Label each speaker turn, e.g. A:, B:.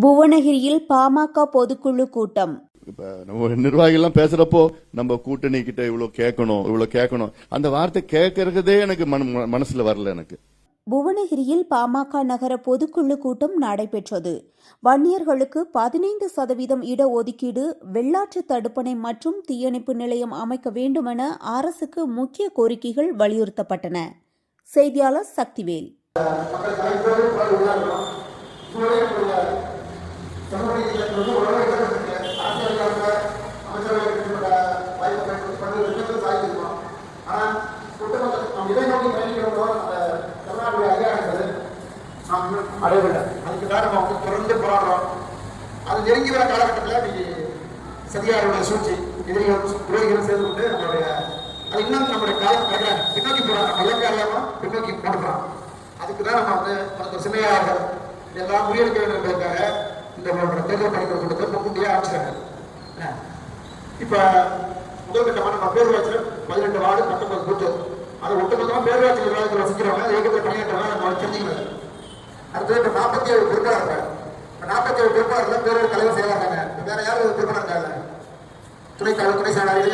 A: புவனகிரியில் பாமக பொதுக்குழு கூட்டம்.
B: இப்ப நம்ம நிர்வாகிகள்லாம் பேசுறப்போ நம்ம கூட்டணி கிட்ட இவ்வளவு கேட்கணும் இவ்வளவு கேட்கணும் அந்த வார்த்தை கேட்கறதே எனக்கு மன- மனசுல வரல எனக்கு.
A: புவனகிரியில் பாமக நகர பொதுக்குழு கூட்டம் நடைபெற்றது. வன்னியர்களுக்கு பதினைந்து சதவீதம் இடஒதுக்கீடு வெள்ளாற்று தடுப்பணை மற்றும் தீயணைப்பு நிலையம் அமைக்க வேண்டுமென அரசுக்கு முக்கிய கோரிக்கைகள் வலியுறுத்தப்பட்டன. செய்தியாளர் சக்திவேல்.
C: அடையவில்லை. அதுக்கு தான் நம்ம வந்து தொடர்ந்து போராடுறோம். அது நெருங்கி வர காலகட்டத்தில் இன்னைக்கு சதிகாரோட சூழ்ச்சி எதிரிகள் துறைகளும் சேர்ந்து கொண்டு நம்மளுடைய அது இன்னும் நம்மளுடைய காலம் கடை பின்னோக்கி போகிறோம் நம்ம இலக்கை இல்லாமல் பின்னோக்கி போடுறான் அதுக்கு தான் நம்ம வந்து அந்த சின்னையாக இதெல்லாம் முறியடிக்க வேண்டும் என்பதற்காக இந்த நம்மளோட தேர்தல் பணிக்கிற கூட்டத்தை முன்கூட்டியே ஆரம்பிச்சிட்டாங்க இப்போ முதல் கட்டமாக நம்ம பேரூராட்சியில் பதினெட்டு வார்டு பத்தொன்பது பூத்து. அது ஒட்டுமொத்தமாக பேரூராட்சி நிர்வாகத்தில் வசிக்கிறவங்க அது இயக்கத்தில் பணியாற்றவங்க நம்ம தெரிஞ்சுக்கிறது அடுத்தது நாற்பத்தி ஏழு பொறுப்பாளர்கள் நாற்பத்தி ஏழு பொறுப்பாளர்கள் பேரூர் தலைவர் செயலாளர் வேற யாரும் பொறுப்பாளர் இருக்காங்க துணை தலைவர் துணை செயலாளர்